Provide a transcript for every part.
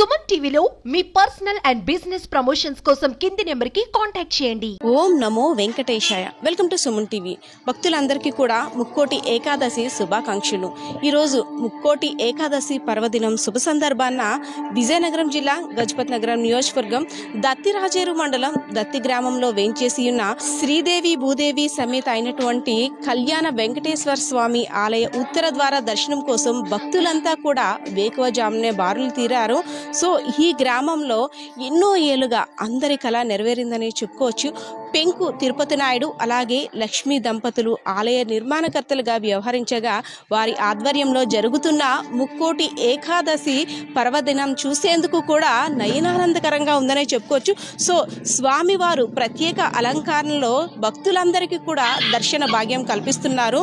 సుమన్ టీవీలో మీ personal and business promotions కోసం కింది నెంబర్కి కాంటాక్ట్ చేయండి. ఓం నమో వెంకటేశాయ. Welcome to Suman TV. భక్తులందరికీ కూడా ముక్కోటి ఏకాదశి శుభాకాంక్షలు. ఈరోజు ముక్కోటి ఏకాదశి పర్వదినం శుభ సందర్భాన విజయనగరం జిల్లా గజపతి నగరం నియోజకవర్గం దత్తిరాజేరు మండలం దత్తి గ్రామంలో వేంచేసి ఉన్న శ్రీదేవి భూదేవి సమేత అయినటువంటి కళ్యాణ వెంకటేశ్వర స్వామి ఆలయ ఉత్తర ద్వారా దర్శనం కోసం భక్తులంతా కూడా వేకువజామునే బారులు తీరారు. సో ఈ గ్రామంలో ఎన్నో ఏళ్ళుగా అందరి కళ నెరవేరిందని చెప్పుకోవచ్చు. పెంకు తిరుపతి నాయుడు అలాగే లక్ష్మీ దంపతులు ఆలయ నిర్మాణకర్తలుగా వ్యవహరించగా వారి ఆధ్వర్యంలో జరుగుతున్న ముక్కోటి ఏకాదశి పర్వదినం చూసేందుకు కూడా నయనానందకరంగా ఉందనే చెప్పుకోవచ్చు. సో స్వామివారు ప్రత్యేక అలంకారంలో భక్తులందరికీ కూడా దర్శన భాగ్యం కల్పిస్తున్నారు.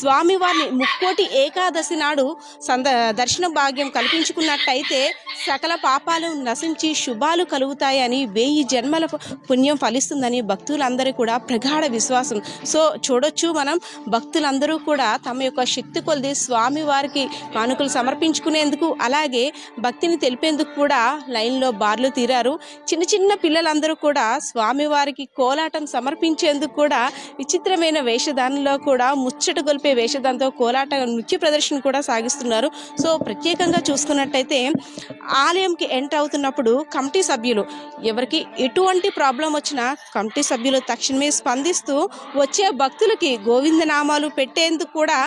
స్వామివారిని ముక్కోటి ఏకాదశి నాడు సంద దర్శన భాగ్యం కల్పించుకున్నట్టయితే సకల పాపాలు నశించి శుభాలు కలుగుతాయని వెయ్యి జన్మల పుణ్యం ఫలిస్తుందని భక్తులందరూ కూడా ప్రగాఢ విశ్వాసం. సో చూడొచ్చు మనం భక్తులందరూ కూడా తమ యొక్క శక్తి కొలిది స్వామి వారికి కానుకలు సమర్పించుకునేందుకు అలాగే భక్తిని తెలిపేందుకు కూడా లైన్లో బార్లు తీరారు. చిన్న చిన్న పిల్లలందరూ కూడా స్వామివారికి కోలాటం సమర్పించేందుకు కూడా విచిత్రమైన వేషధానంలో కూడా ముచ్చట గొలిపే వేషధానంతో కోలాట నృత్య ప్రదర్శన కూడా సాగిస్తున్నారు. సో ప్రత్యేకంగా చూసుకున్నట్టయితే ఆలయంకి ఎంటర్ అవుతున్నప్పుడు కమిటీ సభ్యులు ఎవరికి ఎటువంటి ప్రాబ్లం వచ్చినా కమిటీ సభ్యులు సభ్యులు తక్షణమే స్పందిస్తూ వచ్చే భక్తులకి గోవింద నామాలు పెట్టేందుకు కూడా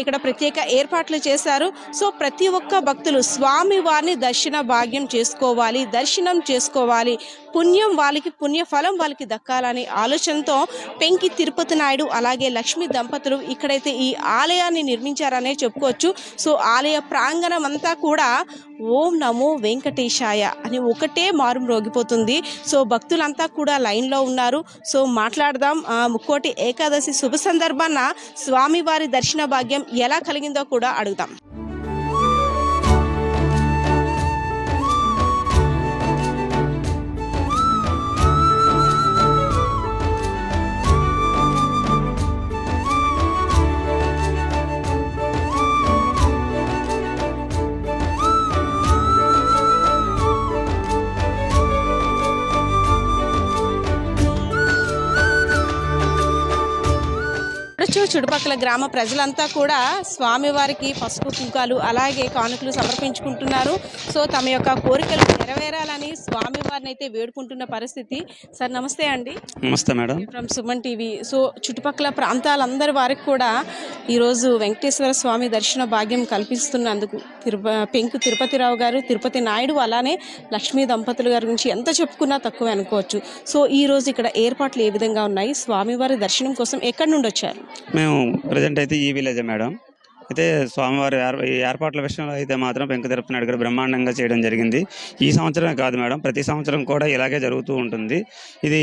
ఇక్కడ ప్రత్యేక ఏర్పాట్లు చేశారు. సో ప్రతి ఒక్క భక్తులు స్వామి వారిని దర్శన భాగ్యం చేసుకోవాలి దర్శనం చేసుకోవాలి. పుణ్యం వాళ్ళకి పుణ్య ఫలం వాళ్ళకి దక్కాలనే ఆలోచనతో పెంకి తిరుపతి నాయుడు అలాగే లక్ష్మి దంపతులు ఇక్కడైతే ఈ ఆలయాన్ని నిర్మించారనే చెప్పుకోవచ్చు. సో ఆలయ ప్రాంగణం అంతా కూడా ఓం నమో వెంకటేశాయ అని ఒకటే మారు మ్రోగిపోతుంది సో భక్తులంతా కూడా లైన్లో ఉన్నారు. సో మాట్లాడదాం. ముక్కోటి ఏకాదశి శుభ సందర్భాన స్వామివారి దర్శన భాగ్యం ఎలా కలిగిందో కూడా అడుగుదాం. చుట్టుపక్కల గ్రామ ప్రజలంతా కూడా స్వామివారికి పసుపు కుంకాలు అలాగే కానుకలు సమర్పించుకుంటున్నారు. సో తమ యొక్క కోరికలు నెరవేరాలని స్వామివారిని అయితే వేడుకుంటున్న పరిస్థితి. సార్ నమస్తే అండి. నమస్తే madam. From Suman TV. So చుట్టుపక్కల ప్రాంతాలందరి వారికి కూడా ఈరోజు వెంకటేశ్వర స్వామి దర్శన భాగ్యం కల్పిస్తున్నందుకు తిరుప పెంకు తిరుపతిరావు గారు తిరుపతి నాయుడు అలానే లక్ష్మీ దంపతుల గారి గురించి ఎంత చెప్పుకున్నా తక్కువ అనుకోవచ్చు. సో ఈ రోజు ఇక్కడ ఏర్పాట్లు ఏ విధంగా ఉన్నాయి? స్వామివారి దర్శనం కోసం ఎక్కడి నుండి వచ్చారు మేము ప్రజెంట్ అయితే ఈ విలేజే మేడం. అయితే స్వామివారి ఏర్పాట్ల విషయంలో అయితే మాత్రం వెంక తిరుపతి నాయుడు గారు బ్రహ్మాండంగా చేయడం జరిగింది. ఈ సంవత్సరమే కాదు మేడం ప్రతి సంవత్సరం కూడా ఇలాగే జరుగుతూ ఉంటుంది. ఇది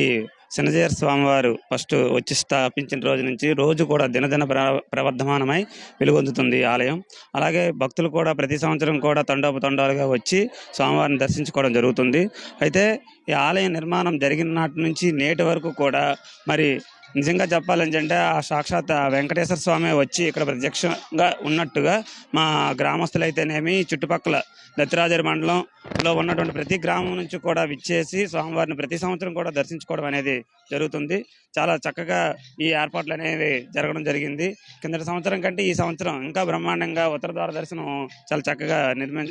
శనజయర్ స్వామివారు ఫస్ట్ వచ్చి స్థాపించిన రోజు నుంచి రోజు కూడా దినదిన ప్ర ప్రవర్ధమానమై వెలుగొందుతుంది ఈ ఆలయం. అలాగే భక్తులు కూడా ప్రతి సంవత్సరం కూడా తండోపు తండాలుగా వచ్చి స్వామివారిని దర్శించుకోవడం జరుగుతుంది. అయితే ఈ ఆలయ నిర్మాణం జరిగిన నాటి నుంచి నేటి వరకు కూడా మరి నిజంగా చెప్పాలంటే ఆ సాక్షాత్ వెంకటేశ్వర స్వామి వచ్చి ఇక్కడ ప్రత్యక్షంగా ఉన్నట్టుగా మా గ్రామస్తులైతేనేమి చుట్టుపక్కల దత్తిరాజరి మండలంలో ఉన్నటువంటి ప్రతి గ్రామం నుంచి కూడా విచ్చేసి స్వామివారిని ప్రతి సంవత్సరం కూడా దర్శించుకోవడం అనేది జరుగుతుంది. చాలా చక్కగా ఈ ఏర్పాట్లు అనేవి జరగడం జరిగింది. కిందటి సంవత్సరం కంటే ఈ సంవత్సరం ఇంకా బ్రహ్మాండంగా ఉత్తర ద్వార దర్శనం చాలా చక్కగా నిర్మి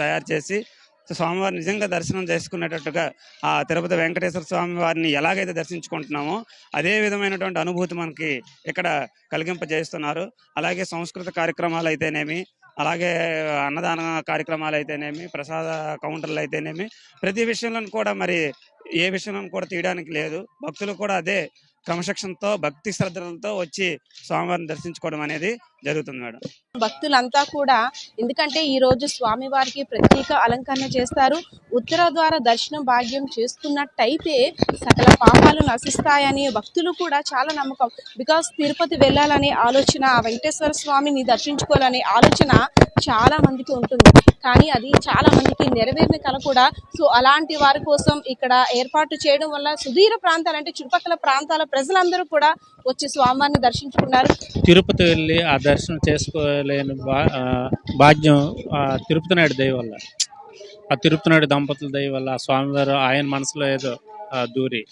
తయారు చేసి సో నిజంగా దర్శనం చేసుకునేటట్టుగా ఆ తిరుపతి వెంకటేశ్వర స్వామి వారిని ఎలాగైతే దర్శించుకుంటున్నామో అదే విధమైనటువంటి అనుభూతి మనకి ఇక్కడ కలిగింపజేస్తున్నారు అలాగే సంస్కృత కార్యక్రమాలు అయితేనేమి అలాగే అన్నదాన కార్యక్రమాలు అయితేనేమి ప్రసాద కౌంటర్లు అయితేనేమి ప్రతి విషయంలో కూడా మరి ఏ విషయంలో కూడా తీయడానికి లేదు. భక్తులు కూడా అదే క్రమశిక్షణతో భక్తి శ్రద్ధలతో వచ్చి స్వామివారిని దర్శించుకోవడం అనేది జరుగుతుంది మేడం. భక్తులంతా కూడా ఎందుకంటే ఈ రోజు స్వామివారికి ప్రత్యేక అలంకరణ చేస్తారు. ఉత్తర ద్వారా దర్శనం భాగ్యం చేసుకున్నట్టయితే సకల పాపాలు నశిస్తాయని భక్తులు కూడా చాలా నమ్మకం. బికాస్ తిరుపతి వెళ్ళాలనే ఆలోచన వెంకటేశ్వర స్వామిని దర్శించుకోవాలనే ఆలోచన చాలా మందికి ఉంటుంది. కానీ అది చాలా మందికి నెరవేరిన కల కూడా. సో అలాంటి వారి కోసం ఇక్కడ ఏర్పాటు చేయడం వల్ల సుదీర ప్రాంతాలు అంటే చుట్టుపక్కల ప్రాంతాల ప్రజలందరూ కూడా వచ్చి స్వామివారిని దర్శించుకున్నారు. తిరుపతి వెళ్ళి ఆ దర్శనం చేసుకోలేని ఆ, భాగ్యం ఆ తిరుపతి నాయుడు దయ వల్ల. ఆ తిరుపతినాడు దంపతుల దయ వల్ల స్వామివారు ఆయన మనసులో ఏదో ఆ, దూరి.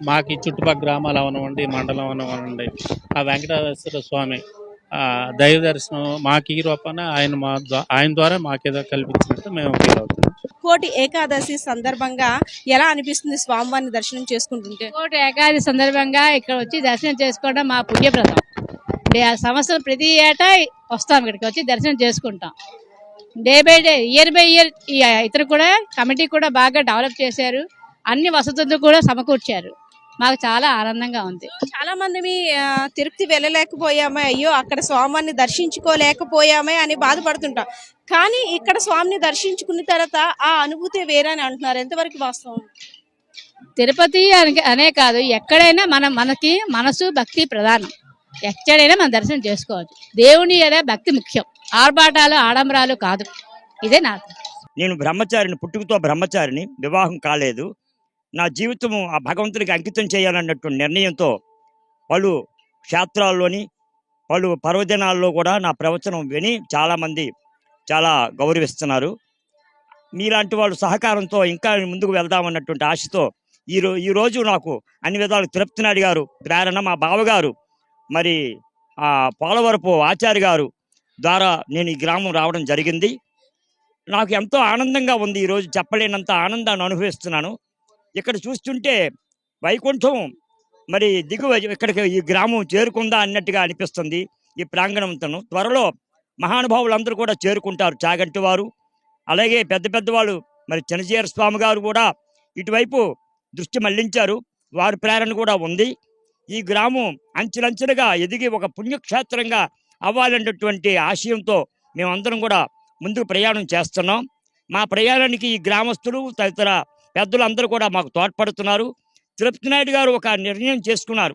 మాకు ఈ చుట్టుపక్కల గ్రామాలు అవనివ్వండి మండలం అవనివ్వండి ఆ వెంకటేశ్వర స్వామి దైవ దర్శనం మాకు ఈ రూపాన ఆయన మా ఆయన ద్వారా మాకేదో కల్పించినట్టు మేము ఫీల్ అవుతున్నాం. ముక్కోటి ఏకాదశి సందర్భంగా ఎలా అనిపిస్తుంది స్వామివారిని దర్శనం చేసుకుంటుంటే? కోటి ఏకాది సందర్భంగా ఇక్కడ వచ్చి దర్శనం చేసుకోవడం మా పుణ్యప్రదం. సంవత్సరం ప్రతి ఏటా వస్తాం ఇక్కడికి వచ్చి దర్శనం చేసుకుంటాం. Day by day year by year ఇతరు కూడా కమిటీ కూడా బాగా డెవలప్ చేశారు. అన్ని వసతులు కూడా సమకూర్చారు. మాకు చాలా ఆనందంగా ఉంది. చాలా మంది మీ, తిరుపతి వెళ్ళలేకపోయామే. అయ్యో అక్కడ స్వామిని దర్శించుకోలేకపోయామే అని బాధపడుతుంటాం. కానీ ఇక్కడ స్వామిని దర్శించుకున్న తర్వాత ఆ అనుభూతి వేరే అని అంటున్నారు. ఎంతవరకు వాస్తవం? తిరుపతి అని- అనే కాదు ఎక్కడైనా మనం మనకి మనసు భక్తి ప్రధానం. ఎక్కడైనా మనం దర్శనం చేసుకోవచ్చు. దేవుని అనే భక్తి ముఖ్యం. ఆర్భాటాలు ఆడంబరాలు కాదు. ఇదే నా నేను బ్రహ్మచారిని పుట్టుకతో బ్రహ్మచారిని వివాహం కాలేదు. నా జీవితము ఆ భగవంతుడికి అంకితం చేయాలన్నట్టు నిర్ణయంతో పలు క్షేత్రాల్లోని పలు పర్వదినాల్లో కూడా నా ప్రవచనం విని చాలామంది చాలా గౌరవిస్తున్నారు. మీలాంటి వాళ్ళు సహకారంతో ఇంకా ముందుకు వెళ్దామన్నటువంటి ఆశతో ఈ ఈరోజు ఈ రోజు నాకు అన్ని విధాలు తిరుపతినాయుడు గారు ప్రేరణ మా బావగారు మరి ఆ పోలవరపు ఆచార్య గారు ద్వారా నేను ఈ గ్రామం రావడం జరిగింది. నాకు ఎంతో ఆనందంగా ఉంది ఈరోజు చెప్పలేనంత ఆనందాన్ని అనుభవిస్తున్నాను. ఇక్కడ చూస్తుంటే వైకుంఠం మరి దిగువ ఇక్కడికి ఈ గ్రామం చేరుకుందా అన్నట్టుగా అనిపిస్తుంది ఈ ప్రాంగణంతోను త్వరలో మహానుభావులందరూ కూడా చేరుకుంటారు చాగంటి వారు. అలాగే పెద్ద పెద్ద వాళ్ళు మరి చినజీర స్వామి గారు కూడా ఇటువైపు దృష్టి మళ్ళించారు. వారి ప్రేరణ కూడా ఉంది. ఈ గ్రామం అంచెలంచెలుగా ఎదిగి ఒక పుణ్యక్షేత్రంగా అవ్వాలన్నటువంటి ఆశయంతో మేమందరం కూడా ముందుకు ప్రయాణం చేస్తున్నాం. మా ప్రయాణానికి ఈ గ్రామస్తులు తదితర పెద్దలందరూ కూడా మాకు తోడ్పడుతున్నారు. తిరుపతి నాయుడు గారు ఒక నిర్ణయం చేసుకున్నారు.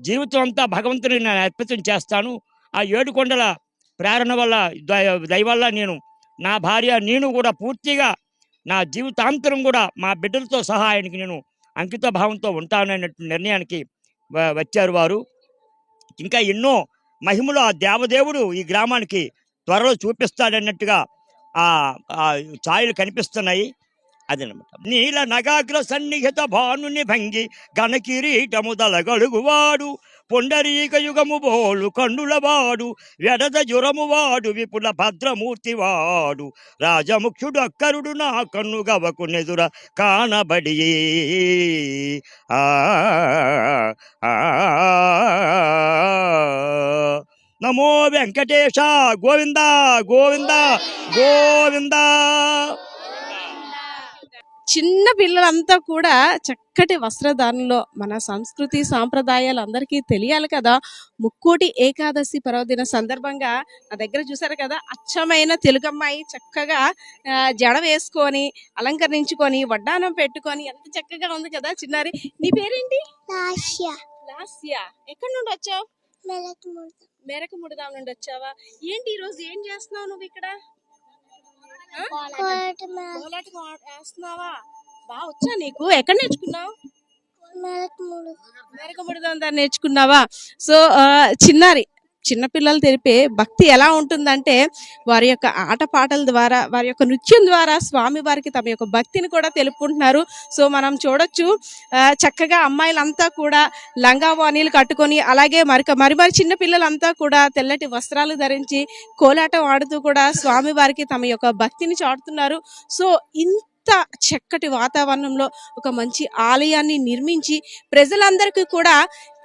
జీవితం అంతా భగవంతుని నేను అర్పితం చేస్తాను. ఆ ఏడు కొండల ప్రేరణ వల్ల దయవల్ల నేను నా భార్య నేను కూడా పూర్తిగా నా జీవితాంతరం కూడా మా బిడ్డలతో సహా ఆయనకి నేను అంకిత భావంతో ఉంటాను నిర్ణయానికి వచ్చారు వారు. ఇంకా ఎన్నో మహిమలు ఆ దేవదేవుడు ఈ గ్రామానికి త్వరలో చూపిస్తాడన్నట్టుగా ఆ ఆ ఛాయలు కనిపిస్తున్నాయి. అదనమాట నీల నగాగ్ర సన్నిహిత భానుని భంగి ఘనకిరీటముదలగలుగువాడు పొండరీక యుగము బోలు కండులవాడు వెడద జురము వాడు విపుల భద్రమూర్తి వాడు రాజముఖ్యుడు అక్కరుడు నా కన్ను గవకు నెదుర కానబడి ఆ నమో వెంకటేశ గోవిందా గోవిందా గోవిందా చిన్న పిల్లలంతా కూడా చక్కటి వస్త్రధారణలో మన సంస్కృతి సాంప్రదాయాలు అందరికీ తెలియాలి కదా. ముక్కోటి ఏకాదశి పర్వదిన సందర్భంగా నా దగ్గర చూసారు కదా అచ్చమైన తెలుగమ్మాయి చక్కగా జడ వేసుకొని అలంకరించుకొని వడ్డానం పెట్టుకొని ఎంత చక్కగా ఉంది కదా చిన్నారి. నీ పేరేంటి? ఎక్కడి నుండి వచ్చావు? మెలక్ ముడత మేరకు ముడదాం నుండి వచ్చావా? ఏంటి ఈ రోజు ఏం చేస్తున్నావు నువ్వు ఇక్కడ? కోలాటం వేస్తున్నావా? బాగా వచ్చా నీకు. ఎక్కడ నేర్చుకున్నావు? మెలక్ ముడత మేరకు ముడదాం దాన్ని నేర్చుకున్నావా? సో చిన్నారి. చిన్నపిల్లలు తెలిపే భక్తి ఎలా ఉంటుందంటే వారి యొక్క ఆటపాటల ద్వారా వారి యొక్క నృత్యం ద్వారా స్వామి వారికి తమ యొక్క భక్తిని కూడా తెలుపుకుంటున్నారు. సో మనం చూడొచ్చు చక్కగా అమ్మాయిలంతా కూడా లంగా వాణీలు కట్టుకొని అలాగే మరి మరి మరి చిన్న పిల్లలంతా కూడా తెల్లటి వస్త్రాలు ధరించి కోలాటం ఆడుతూ కూడా స్వామి వారికి తమ యొక్క భక్తిని చాటుతున్నారు. సో ఇంత చక్కటి వాతావరణంలో ఒక మంచి ఆలయాన్ని నిర్మించి ప్రజలందరికీ కూడా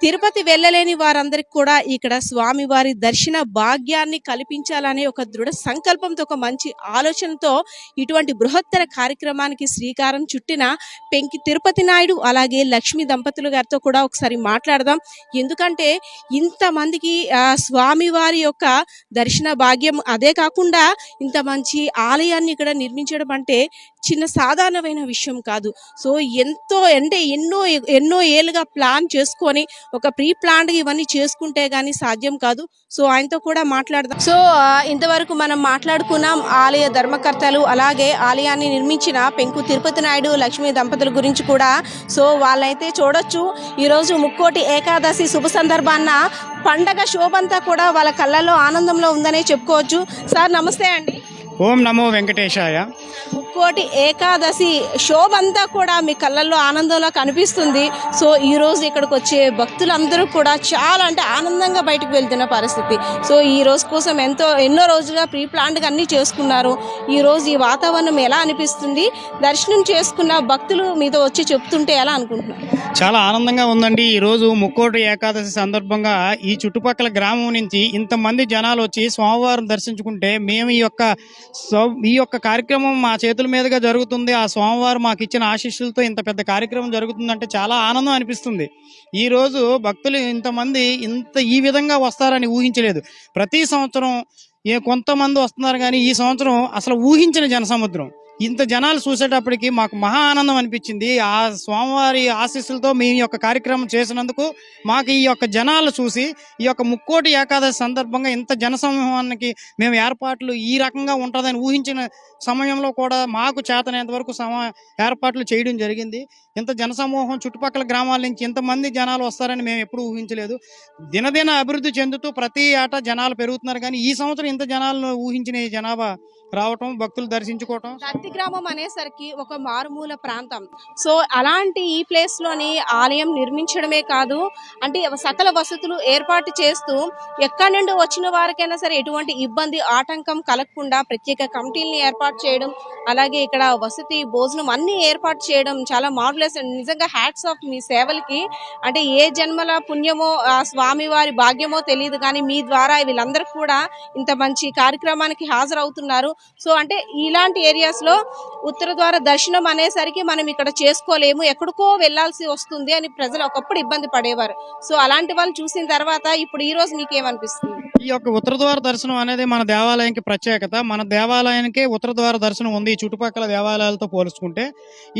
తిరుపతి వెళ్ళలేని వారందరికీ కూడా ఇక్కడ స్వామివారి దర్శన భాగ్యాన్ని కల్పించాలనే ఒక దృఢ సంకల్పంతో ఒక మంచి ఆలోచనతో ఇటువంటి బృహత్తర కార్యక్రమానికి శ్రీకారం చుట్టిన పెంకి తిరుపతి నాయుడు అలాగే లక్ష్మీ దంపతులు గారితో కూడా ఒకసారి మాట్లాడదాం. ఎందుకంటే ఇంతమందికి స్వామివారి యొక్క దర్శన భాగ్యం అదే కాకుండా ఇంత మంచి ఆలయాన్ని ఇక్కడ నిర్మించడం అంటే చిన్న సాధారణమైన విషయం కాదు. సో ఎంతో అంటే ఎన్నో ఎన్నో ఏళ్ళుగా ప్లాన్ చేసుకొని ఒక ప్రీ ప్లాన్ ఇవన్నీ చేసుకుంటే కానీ సాధ్యం కాదు. సో ఆయనతో కూడా మాట్లాడదాం. సో ఇంతవరకు మనం మాట్లాడుకున్నాం ఆలయ ధర్మకర్తలు అలాగే ఆలయాన్ని నిర్మించిన పెంకు తిరుపతి నాయుడు లక్ష్మీ దంపతుల గురించి కూడా. సో వాళ్ళైతే చూడొచ్చు. ఈరోజు ముక్కోటి ఏకాదశి శుభ సందర్భాన్న పండగ శోభంతా కూడా వాళ్ళ కళ్ళల్లో ఆనందంలో ఉందనే చెప్పుకోవచ్చు. సార్ నమస్తే అండి. ఓం నమో వెంకటేశాయ. ముక్కోటి ఏకాదశి శోభ అంతా కూడా మీ కళ్ళల్లో ఆనందంలో కనిపిస్తుంది. సో ఈ రోజు ఇక్కడికి వచ్చే భక్తులందరూ కూడా చాలా అంటే ఆనందంగా బయటకు వెళ్తున్న పరిస్థితి. సో ఈ రోజు కోసం ఎంతో ఎన్నో రోజులుగా ప్రీ ప్లాన్డ్గా అన్నీ చేసుకున్నారు. ఈ రోజు ఈ వాతావరణం ఎలా అనిపిస్తుంది? దర్శనం చేసుకున్న భక్తులు మీతో వచ్చి చెప్తుంటే ఎలా అనుకుంటున్నారు? చాలా ఆనందంగా ఉందండి. ఈరోజు ముక్కోటి ఏకాదశి సందర్భంగా ఈ చుట్టుపక్కల గ్రామం నుంచి ఇంతమంది జనాలు వచ్చి స్వామివారిని దర్శించుకుంటే మేము ఈ యొక్క సో- ఈ యొక్క కార్యక్రమం మా చేతుల మీదుగా జరుగుతుంది. ఆ స్వామివారు మాకు ఇచ్చిన ఆశీస్సులతో ఇంత పెద్ద కార్యక్రమం జరుగుతుందంటే చాలా ఆనందం అనిపిస్తుంది. ఈ రోజు భక్తులు ఇంతమంది ఇంత ఈ విధంగా వస్తారని ఊహించలేదు. ప్రతి సంవత్సరం ఏ కొంతమంది వస్తున్నారు కానీ ఈ సంవత్సరం అసలు ఊహించిన జనసముద్రం. ఇంత జనాలు చూసేటప్పటికి మాకు మహా ఆనందం అనిపించింది. ఆ స్వామివారి ఆశీస్సులతో మీ యొక్క కార్యక్రమం చేసినందుకు మాకు ఈ యొక్క జనాలు చూసి ఈ యొక్క ముక్కోటి ఏకాదశి సందర్భంగా ఇంత జనసమూహానికి మేము ఏర్పాట్లు ఈ రకంగా ఉంటుందని ఊహించిన సమయంలో కూడా మాకు చేతనేంత వరకు సమ ఏర్పాట్లు చేయడం జరిగింది. ఇంత జనసమూహం చుట్టుపక్కల గ్రామాల నుంచి ఇంతమంది జనాలు వస్తారని మేము ఎప్పుడూ ఊహించలేదు. దినదిన అభివృద్ధి చెందుతూ ప్రతి ఏటా జనాలు పెరుగుతున్నారు. కానీ ఈ సంవత్సరం ఇంత జనాలను ఊహించిన ఈ జనాభా రావటం భక్తులు దర్శించుకోవటం? దత్తి గ్రామం అనేసరికి ఒక మారుమూల ప్రాంతం. సో అలాంటి ఈ ప్లేస్లోని ఆలయం నిర్మించడమే కాదు అంటే సకల వసతులు ఏర్పాటు చేస్తూ ఎక్కడి నుండి వచ్చిన వారికైనా సరే ఎటువంటి ఇబ్బంది ఆటంకం కలగకుండా ప్రత్యేక కమిటీలను ఏర్పాటు చేయడం అలాగే ఇక్కడ వసతి భోజనం అన్ని ఏర్పాటు చేయడం చాలా మార్వలెస్ నిజంగా హ్యాట్స్ ఆఫ్ మీ సేవలకి. అంటే ఏ జన్మల పుణ్యమో ఆ స్వామి వారి భాగ్యమో తెలియదు కానీ మీ ద్వారా వీళ్ళందరూ కూడా ఇంత మంచి కార్యక్రమానికి హాజరవుతున్నారు. సో అంటే ఇలాంటి ఏరియాస్లో ఉత్తర ద్వార దర్శనం అనేసరికి మనం ఇక్కడ చేసుకోలేము. ఎక్కడికో వెళ్ళాల్సి వస్తుంది అని ప్రజలు ఒకప్పుడు ఇబ్బంది పడేవారు. సో అలాంటి వాళ్ళు చూసిన తర్వాత ఇప్పుడు ఈ రోజు మీకు ఏమనిపిస్తుంది ఈ యొక్క ఉత్తర ద్వార దర్శనం అనేది మన దేవాలయానికి ప్రత్యేకత. మన దేవాలయానికి ఉత్తర ద్వార దర్శనం ఉంది. ఈ చుట్టుపక్కల దేవాలయాలతో పోల్చుకుంటే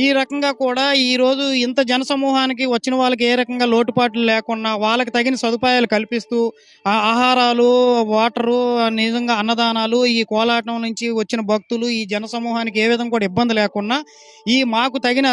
ఈ రకంగా కూడా ఈ రోజు ఇంత జనసమూహానికి వచ్చిన వాళ్ళకి ఏ రకంగా లోటుపాట్లు లేకుండా వాళ్ళకి తగిన సదుపాయాలు కల్పిస్తూ ఆ ఆహారాలు వాటరు నిజంగా అన్నదానాలు ఈ కోలాటం నుంచి వచ్చిన భక్తులు ఈ జనసమూహానికి ఏ విధంగా కూడా ఇబ్బంది లేకుండా ఈ మాకు తగిన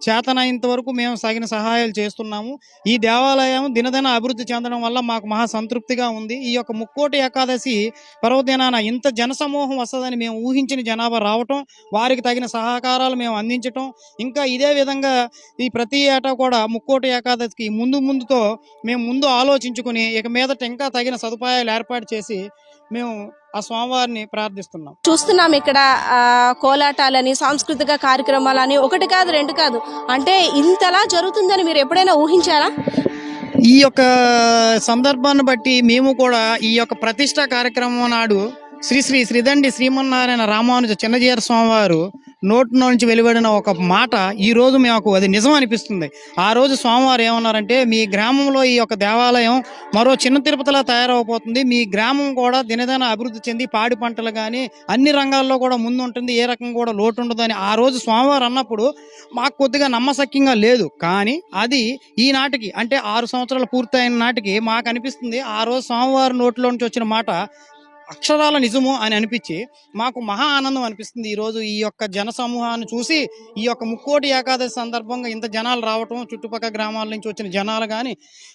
చేతనైనంత వరకు మేము తగిన సహాయాలు చేస్తున్నాము. ఈ దేవాలయం దినదిన అభివృద్ధి చెందడం వల్ల మాకు మహా సంతృప్తిగా ఉంది. ఈ యొక్క ముక్కోటి ఏకాదశి పర్వదినాన ఇంత జనసమూహం వస్తుందని మేము ఊహించిన జనాభా రావటం వారికి తగిన సహకారాలు మేము అందించటం ఇంకా ఇదే విధంగా ఈ ప్రతి ఏటా కూడా ముక్కోటి ఏకాదశికి ముందు ముందుతో మేము ముందు ఆలోచించుకుని ఇక మీదట ఇంకా తగిన సదుపాయాలు ఏర్పాటు చేసి మేము ఆ స్వామివారిని ప్రార్థిస్తున్నాం. చూస్తున్నాం ఇక్కడ కోలాటాలని సాంస్కృతిక కార్యక్రమాలని. ఒకటి కాదు రెండు కాదు. అంటే ఇంతలా జరుగుతుందని మీరు ఎప్పుడైనా ఊహించారా? ఈ యొక్క సందర్భాన్ని బట్టి మేము కూడా ఈ యొక్క ప్రతిష్ట కార్యక్రమం నాడు శ్రీ శ్రీ శ్రీదండి శ్రీమన్నారాయణ రామానుజ చిన్నజీర స్వామివారు నోటి నుంచి వెలువడిన ఒక మాట ఈ రోజు మాకు అది నిజం అనిపిస్తుంది. ఆ రోజు స్వామివారు ఏమన్నారంటే మీ గ్రామంలో ఈ యొక్క దేవాలయం మరో చిన్న తిరుపతిలా తయారవబోతుంది. మీ గ్రామం కూడా దినదిన అభివృద్ధి చెంది పాడి పంటలు కానీ అన్ని రంగాల్లో కూడా ముందు ఉంటుంది ఏ రకం కూడా లోటు ఉండదు అని ఆ రోజు స్వామివారు అన్నప్పుడు మాకు కొద్దిగా నమ్మశక్యంగా లేదు. కానీ అది ఈనాటికి అంటే ఆరు సంవత్సరాలు పూర్తయిన నాటికి మాకు అనిపిస్తుంది. ఆ రోజు స్వామివారి నోట్లో నుంచి వచ్చిన మాట అక్షరాల నిజము అని అనిపించి మాకు మహా ఆనందం అనిపిస్తుంది ఈ రోజు ఈ యొక్క జన సమూహాన్ని చూసి ఈ యొక్క ముక్కోటి ఏకాదశి సందర్భంగా ఇంత జనాలు రావటం చుట్టుపక్కల గ్రామాల నుంచి వచ్చిన జనాలు కానీ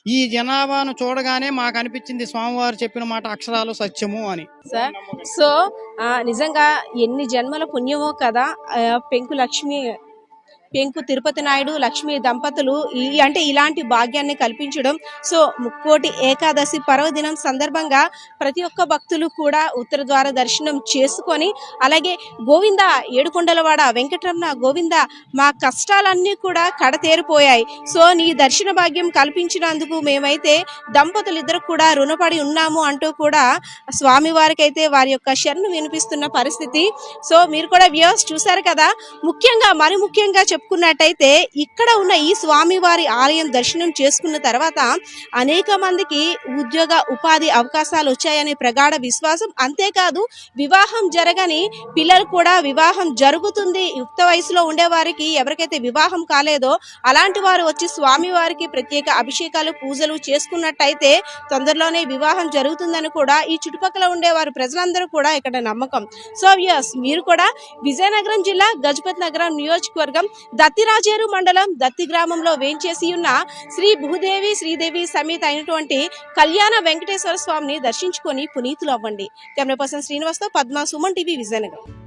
ఈ జనాభాను చూడగానే మాకు అనిపించింది స్వామివారు చెప్పిన మాట అక్షరాలు సత్యము అని. సార్ సో నిజంగా ఎన్ని జన్మల పుణ్యమో కదా పెంకు లక్ష్మి పెంకు తిరుపతి నాయుడు లక్ష్మి దంపతులు అంటే ఇలాంటి భాగ్యాన్ని కల్పించడం. సో ముక్కోటి ఏకాదశి పర్వదినం సందర్భంగా ప్రతి ఒక్క భక్తులు కూడా ఉత్తర ద్వార దర్శనం చేసుకొని అలాగే గోవింద ఏడుకొండలవాడ వెంకటరమణ గోవింద మా కష్టాలన్నీ కూడా కడతేరిపోయాయి. సో నీ దర్శన భాగ్యం కల్పించినందుకు మేమైతే దంపతులు ఇద్దరు కూడా రుణపడి ఉన్నాము అంటూ కూడా స్వామివారికి అయితే వారి యొక్క శరణు వినిపిస్తున్న పరిస్థితి. సో మీరు కూడా వ్యూస్ చూశారు కదా? ముఖ్యంగా మరి ముఖ్యంగా చెప్పుకున్నట్టయితే ఇక్కడ ఉన్న ఈ స్వామివారి ఆలయం దర్శనం చేసుకున్న తర్వాత అనేక మందికి ఉద్యోగ ఉపాధి అవకాశాలు వచ్చాయనే ప్రగాఢ విశ్వాసం. అంతేకాదు వివాహం జరగని పిల్లలు కూడా వివాహం జరుగుతుంది. యుక్త వయసులో ఉండేవారికి ఎవరికైతే వివాహం కాలేదో అలాంటి వారు వచ్చి స్వామివారికి ప్రత్యేక అభిషేకాలు పూజలు చేసుకున్నట్టయితే తొందరలోనే వివాహం జరుగుతుందని కూడా ఈ చుట్టుపక్కల ఉండేవారు ప్రజలందరూ కూడా ఇక్కడ నమ్మకం. సో యస్ మీరు కూడా విజయనగరం జిల్లా గజపతి నగరం నియోజకవర్గం దత్తిరాజేరు మండలం దత్తి గ్రామంలో వేంచేసి ఉన్న శ్రీ భూదేవి శ్రీదేవి సమేత అయినటువంటి కళ్యాణ వెంకటేశ్వర స్వామిని దర్శించుకొని పునీతులు అవ్వండి కెమెరా పర్సన్ శ్రీనివాస్తో పద్మ సుమన్ టీవీ విజయనగరం.